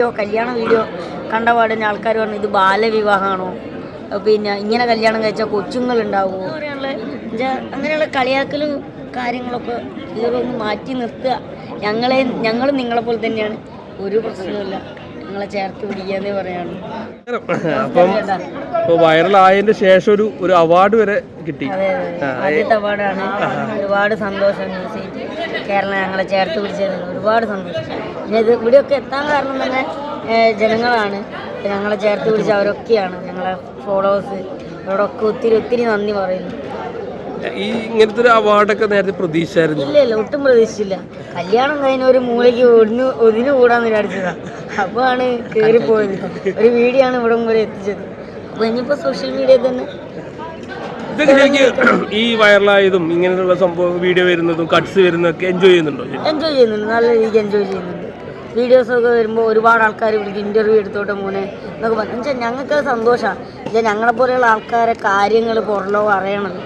Video കല്യാണ video കണ്ട പാടിന് ആൾക്കാർ പറഞ്ഞു ഇത് ബാലവിവാഹമാണോ? പിന്നെ ഇങ്ങനെ കല്യാണം കഴിച്ചാൽ കൊച്ചുങ്ങൾ ഉണ്ടാവുമോ അങ്ങനെയുള്ള കളിയാക്കലും കാര്യങ്ങളൊക്കെ ഇതൊന്ന് മാറ്റി നിർത്തുക. ഞങ്ങളെ ഞങ്ങളും നിങ്ങളെ പോലെ തന്നെയാണ്. ഒരു പ്രശ്നവുമില്ല. ഞങ്ങളെ ചേർത്ത് പിടിക്കാന്നേ പറയാണ്. അപ്പം ഇപ്പോൾ വൈറലായതിന്റെ ശേഷം ഒരു ഒരു അവാർഡ് വരെ കിട്ടി. ആദ്യത്തെ അവാർഡാണ് ഒരുപാട് സന്തോഷം. കേരള ഞങ്ങളെ ചേർത്ത് പിടിച്ചത് ഒരുപാട് സന്തോഷം. ഇത് ഇവിടെയൊക്കെ എത്താൻ കാരണം തന്നെ ജനങ്ങളാണ്. ഞങ്ങളെ ചേർത്ത് പിടിച്ച അവരൊക്കെയാണ്. ഞങ്ങളെ ഫോളോവേഴ്സ് അവരോടൊക്കെ ഒത്തിരി ഒത്തിരി നന്ദി പറയുന്നു. ഈ ഇങ്ങനത്തെ ഒരു അവാർഡൊക്കെ നേരത്തെ പ്രതീക്ഷിച്ചായിരുന്നു. ഇല്ല ഇല്ല ഒട്ടും പ്രതീക്ഷിച്ചില്ല. കല്യാണം കഴിഞ്ഞ ഒരു മൂലയ്ക്ക് ഒടിഞ്ഞു ഒതിന് കൂടാൻ വിചാരിച്ചതാ. അപ്പോൾ ആണ് കയറിപ്പോയത് ഒരു വീഡിയോ ആണ് ഇവിടം വരെ എത്തിച്ചത്. അപ്പോൾ ഇനിയിപ്പോൾ സോഷ്യൽ മീഡിയയിൽ തന്നെ. ഇതൊക്കെ ശരിക്കും ഈ വൈറലായതും ഇങ്ങനെയുള്ള സംഭവം വീഡിയോ വരുന്നതും കട്ട്സ് വരുന്നതൊക്കെ എൻജോയ് ചെയ്യുന്നുണ്ടോ? എൻജോയ് ചെയ്യുന്നുണ്ട്. നല്ല രീതിക്ക് എൻജോയ് ചെയ്യുന്നുണ്ട്. വീഡിയോസൊക്കെ വരുമ്പോൾ ഒരുപാട് ആൾക്കാർ വിളിക്കും ഇന്റർവ്യൂ എടുത്തോട്ടെ മോനെ എന്നൊക്കെ പറഞ്ഞു വെച്ചാൽ ഞങ്ങൾക്ക് സന്തോഷമാണ് ഞങ്ങളെ പോലെയുള്ള ആൾക്കാരെ കാര്യങ്ങൾ പുറലോ അറിയണത്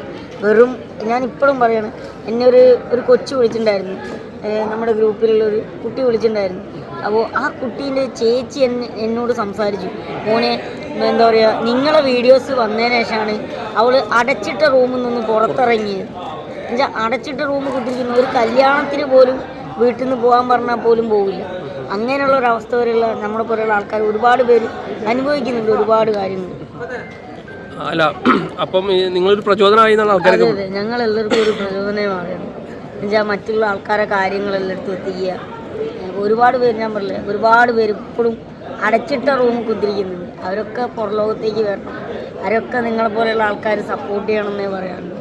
വെറും ഞാൻ ഇപ്പോഴും പറയണം എന്നെ ഒരു ഒരു കൊച്ചു വിളിച്ചിട്ടുണ്ടായിരുന്നു. നമ്മുടെ ഗ്രൂപ്പിലുള്ള ഒരു കുട്ടി വിളിച്ചിട്ടുണ്ടായിരുന്നു. അപ്പോൾ ആ കുട്ടീന്റെ ചേച്ചി എന്നെ എന്നോട് സംസാരിച്ചു. മോനെ എന്താ പറയുക നിങ്ങളെ വീഡിയോസ് വന്നതിന് ശേഷമാണ് അവൾ അടച്ചിട്ട റൂമിൽ നിന്ന് പുറത്തിറങ്ങിയത്. എന്നുവെച്ചാൽ അടച്ചിട്ട റൂം കുത്തിരിക്കുന്ന ഒരു കല്യാണത്തിന് പോലും വീട്ടിൽ നിന്ന് പോകാൻ പറഞ്ഞാൽ പോലും പോവില്ല. അങ്ങനെയുള്ള ഒരു അവസ്ഥ വരെയുള്ള നമ്മളെ പോലെയുള്ള ആൾക്കാർ ഒരുപാട് പേര് അനുഭവിക്കുന്നുണ്ട് ഒരുപാട് കാര്യങ്ങൾ. അല്ല അപ്പം നിങ്ങളൊരു പ്രചോദനമായി അതെ അതെ. ഞങ്ങൾ എല്ലാവർക്കും ഒരു പ്രചോദനമാണ് എന്നുവെച്ചാൽ മറ്റുള്ള ആൾക്കാരെ കാര്യങ്ങൾ എല്ലായിടത്തും എത്തിക്കുക. ഒരുപാട് പേര് ഞാൻ പറയില്ല ഒരുപാട് പേര് ഇപ്പോഴും അടച്ചിട്ട റൂം കുത്തിരിക്കുന്നുണ്ട്. അവരൊക്കെ പുറലോകത്തേക്ക് വരണം. അവരൊക്കെ നിങ്ങളെ പോലെയുള്ള ആൾക്കാർ സപ്പോർട്ട് ചെയ്യണമെന്നേ പറയാറുള്ളൂ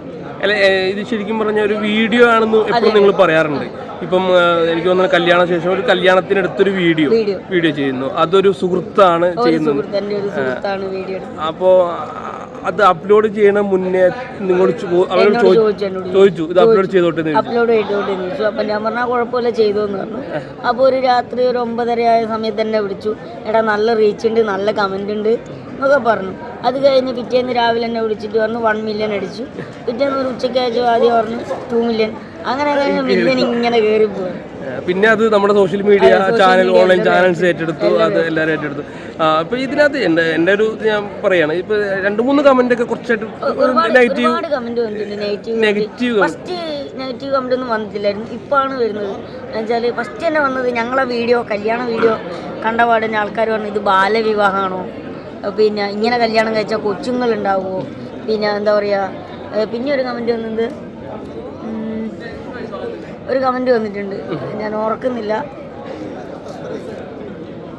അല്ല ഇത് ശരിക്കും പറഞ്ഞ ഒരു വീഡിയോ ആണെന്ന് എപ്പോഴും നിങ്ങൾ പറയാറുണ്ട്. ഇപ്പം എനിക്ക് തോന്നുന്നു കല്യാണ ശേഷം ഒരു കല്യാണത്തിന് എടുത്തൊരു വീഡിയോ വീഡിയോ. ചെയ്യുന്നു. അതൊരു സുഹൃത്താണ് ചെയ്യുന്നത്. അപ്പോ അത് അപ്ലോഡ് ചെയ്യണ മുന്നേ നിങ്ങളോട് അവരോട് ചോദിച്ചു ഇത് അപ്ലോഡ് ചെയ്തോട്ടെ അപ്ലോഡ് ചെയ്തോട്ടെ ചോദിച്ചു. അപ്പം ഞാൻ പറഞ്ഞാൽ കുഴപ്പമില്ല ചെയ്തു എന്ന് പറഞ്ഞു അപ്പോൾ ഒരു രാത്രി ഒരു ഒമ്പതര ആയ സമയത്ത് തന്നെ വിളിച്ചു. എടാ നല്ല റീച്ച് ഉണ്ട് നല്ല കമന്റ് ഉണ്ട്. എന്നൊക്കെ പറഞ്ഞു. അത് കഴിഞ്ഞ് പിറ്റേന്ന് രാവിലെ എന്നെ വിളിച്ചിട്ട് പറഞ്ഞു വൺ മില്യൺ അടിച്ചു. പിറ്റേന്ന് ഒരു ഉച്ചയ്ക്ക് അയച്ചു ആദ്യം പറഞ്ഞു ടു മില്യൺ അങ്ങനെ കഴിഞ്ഞ് മില്യൺ ഇങ്ങനെ കയറി പോകും പിന്നെ അത് നമ്മുടെ social media channel online channels ഏറ്റെടുത്തു അത് എല്ലാവരും ഏറ്റെടുത്തു. അപ്പൊ ഇതിനകത്ത് എന്റെ എന്റെ ഒരു ഞാൻ പറയാണ്. ഇപ്പൊ രണ്ട് മൂന്ന് കമന്റ് ഒക്കെ കുറച്ചായിട്ട് negative negative negative first negative comment ഒന്നും വന്നിട്ടില്ലായിരുന്നു. ഇപ്പോഴാണ് വരുന്നത്. എന്നുവെച്ചാൽ ഫസ്റ്റ് തന്നെ വന്നത് ഞങ്ങളെ വീഡിയോ കല്യാണ വീഡിയോ കണ്ട പാടിന് ആൾക്കാർ പറഞ്ഞു ഇത് ബാലവിവാഹമാണോ? പിന്നെ ഇങ്ങനെ കല്യാണം കഴിച്ചാൽ കൊച്ചുങ്ങൾ ഉണ്ടാവുമോ പിന്നെ എന്താ പറയുക പിന്നെ ഒരു കമന്റ് വന്നത് ഒരു കമന്റ് വന്നിട്ടുണ്ട്. ഞാൻ ഓർക്കുന്നില്ല.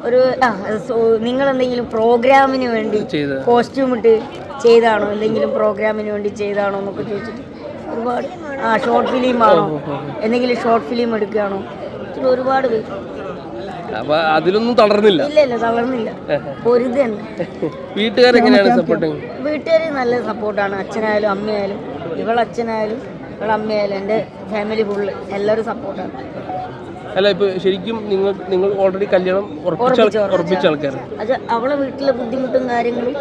ഒരു ആ നിങ്ങൾ എന്തെങ്കിലും പ്രോഗ്രാമിന് വേണ്ടി കോസ്റ്റ്യൂം ഇട്ട് ചെയ്താണോ? എന്തെങ്കിലും പ്രോഗ്രാമിന് വേണ്ടി ചെയ്താണോ എന്നൊക്കെ ചോദിച്ചിട്ട് ഒരുപാട് ആ ഷോർട്ട് ഫിലിം ആണോ? എന്തെങ്കിലും ഷോർട്ട് ഫിലിം എടുക്കുകയാണോ? ഒരുപാട് പേര്. അപ്പൊ അതിലൊന്നും തളർന്നില്ല? ഇല്ല ഇല്ല തളർന്നില്ല. ഒരു ഇത് തന്നെ. വീട്ടുകാരെങ്ങനെയാണ് സപ്പോർട്ടിങ് വീട്ടുകാർ നല്ല സപ്പോർട്ടാണ് അച്ഛനായാലും അമ്മയായാലും. ഇവളച്ഛനായാലും ഇവളമ്മയായാലും എന്റെ ഫാമിലി ഫുള്ള് എല്ലാവരും സപ്പോർട്ടാണ് അല്ല ഇപ്പൊ ശരിക്കും നിങ്ങൾ നിങ്ങൾ ഓൾറെഡി കല്യാണം ഉറപ്പിച്ച ആൾക്കാർ അത് അവളെ വീട്ടിലെ ബുദ്ധിമുട്ടും കാര്യങ്ങളും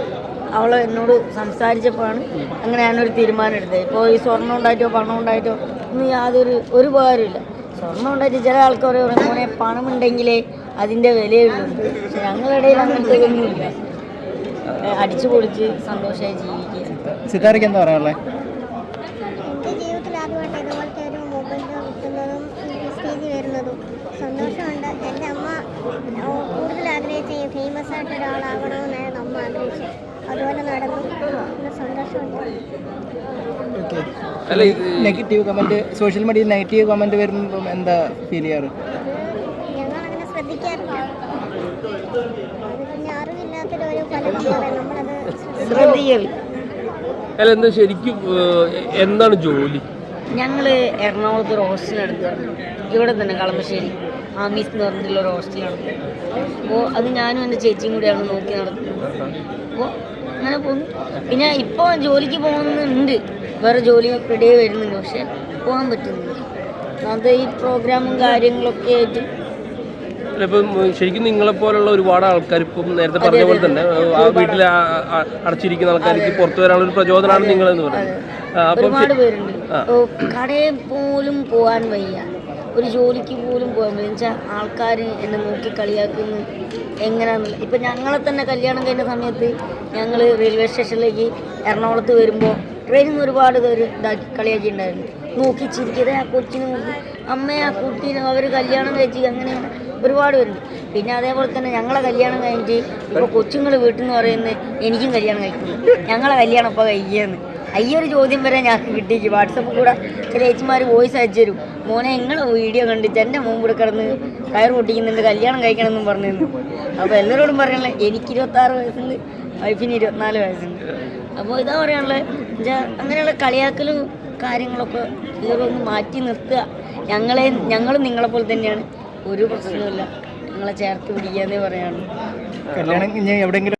അവളെ എന്നോട് സംസാരിച്ചപ്പോഴാണ് അങ്ങനെ ഞാനൊരു തീരുമാനം എടുത്തത്. ഇപ്പോൾ ഈ സ്വർണം ഉണ്ടായിട്ടോ പണം ഉണ്ടായിട്ടോ ഒന്നും യാതൊരു ഒരു ഉപകാരമില്ല സ്വർണം ഉണ്ടായിട്ട് ചില ആൾക്കാർ പറയും മോനെ പണം ഉണ്ടെങ്കിലേ അതിന്റെ വിലയുള്ളൂ പക്ഷെ ഞങ്ങളുടെ ഇടയിൽ അങ്ങനത്തെ ഒന്നുമില്ല അടിച്ചു പൊളിച്ച് സന്തോഷമായി ജീവിക്കുക സിതാരയ്ക്ക് എന്താ പറയാനുള്ളത് ജീവിതത്തിൽ ആദ്യമായിട്ട് ഇതുപോലത്തെ ഒരു മൊബൈൽ കിട്ടുന്നതും സ്റ്റേജിൽ വരുന്നതും സന്തോഷമുണ്ട്. എന്റെ അമ്മ ഓ, കൂടുതൽ ആഗ്രഹിച്ച ഈ ഫേമസ് ആയിട്ട് ഒരാളാകണമെന്നായിരുന്നു അമ്മ ആഗ്രഹിച്ചത്. അതുപോലെ നടന്നു. സന്തോഷമുണ്ട്. അല്ല ഇത് നെഗറ്റീവ് കമന്റ് സോഷ്യൽ മീഡിയയിൽ നെഗറ്റീവ് കമന്റ് വരുമ്പോൾ എന്താ ഫീൽ ചെയ്യാറ്? ഞങ്ങളങ്ങനെ ശ്രദ്ധിക്കാറില്ല അത് പിന്നെ അറിവില്ലാത്തൊരു ഒരു ഫലം പറയാം നമ്മളത് ശ്രദ്ധിക്കും. അല്ല എന്താ ശരിക്കും എന്താണ് ജോലി? ഞങ്ങൾ എറണാകുളത്ത് ഒരു ഹോസ്റ്റൽ എടുത്തതാണ് ഇവിടെ തന്നെ കളമശ്ശേരി. ആമീസ് എന്ന് പറഞ്ഞിട്ടുള്ള ഒരു ഹോസ്റ്റലാണ് അപ്പോൾ അത് ഞാനും എന്റെ ചേച്ചിയും കൂടിയാണ് നോക്കി നടത്തുന്നത്. അപ്പോൾ അങ്ങനെ പോകുന്നു പിന്നെ ഇപ്പോൾ ജോലിക്ക് പോകുന്നുണ്ട്. വേറെ ജോലി ഇടയിൽ വരുന്നുണ്ട് പക്ഷെ പോകാൻ പറ്റുന്നില്ല. അത് ഈ പ്രോഗ്രാമും കാര്യങ്ങളൊക്കെ ആയിട്ട് ഇപ്പം ശരിക്കും നിങ്ങളെ പോലുള്ള ഒരുപാട് ആൾക്കാർ ഇപ്പം നേരത്തെ പറഞ്ഞ പോലെ തന്നെ ആ വീട്ടിൽ അടച്ചിരിക്കുന്ന ആൾക്കാർക്ക് പുറത്തു വരാനുള്ള ഒരു പ്രചോദനമാണ് നിങ്ങൾ എന്ന് പറയുന്നത്. അപ്പം ഒരുപാട് പേരുണ്ട്. കടയിൽ പോലും പോകാൻ വയ്യ. ഒരു ജോലിക്ക് പോലും പോകാൻ പറ്റില്ല വെച്ചാൽ ആൾക്കാർ എന്നെ നോക്കി കളിയാക്കുന്നു. എങ്ങനെയാണെന്നില്ല ഇപ്പം ഞങ്ങളെ തന്നെ കല്യാണം കഴിഞ്ഞ സമയത്ത് ഞങ്ങൾ റെയിൽവേ സ്റ്റേഷനിലേക്ക് എറണാകുളത്ത് വരുമ്പോൾ ട്രെയിനിൽ നിന്ന് ഒരുപാട് പേര് ഇതാക്കി കളിയാക്കിയിട്ടുണ്ടായിരുന്നു നോക്കി ചിരിക്കത് ആ കൊച്ചിനെ നോക്കി. അമ്മയെ ആ കുട്ടീനെ അവർ കല്യാണം കഴിച്ച് അങ്ങനെ ഒരുപാട് പേരുണ്ട്. പിന്നെ അതേപോലെ തന്നെ ഞങ്ങളെ കല്യാണം കഴിഞ്ഞിട്ട് ഇപ്പോൾ കൊച്ചുങ്ങൾ വീട്ടിൽ നിന്ന് പറയുന്നത് എനിക്കും കല്യാണം കഴിക്കുന്നു. ഞങ്ങളെ കല്യാണം ഇപ്പോൾ കഴിക്കുകയെന്ന് അയ്യൊരു ചോദ്യം വരെ ഞങ്ങൾക്ക് കിട്ടിക്ക് വാട്സപ്പിൽ കൂടെ ചില ഏച്ചിമാർ വോയിസ് അയച്ചു തരും. മോനെ നിങ്ങളെ വീഡിയോ കണ്ടിട്ട് എന്റെ മുമ്പ് കിടന്ന് കയർ പൊട്ടിക്കുന്നുണ്ട് കല്യാണം കഴിക്കണമെന്നും പറഞ്ഞു അപ്പോൾ എല്ലാവരോടും പറയണല്ലേ എനിക്ക് ഇരുപത്താറ് വയസ്സുണ്ട് വൈഫിന് ഇരുപത്തിനാല് വയസ്സുണ്ട്. അപ്പോൾ ഇതാ പറയാനുള്ളത് അങ്ങനെയുള്ള കളിയാക്കലും കാര്യങ്ങളൊക്കെ ഇതൊക്കെ ഒന്ന് മാറ്റി നിർത്തുക. ഞങ്ങളെ ഞങ്ങളും നിങ്ങളെപ്പോലെ തന്നെയാണ്. ഒരു പ്രശ്നവുമില്ല. നിങ്ങളെ ചേർത്ത് പിടിക്കാന്നേ പറയാനുള്ളൂ. കല്യാണം ഇനി എവിടെയെങ്കിലും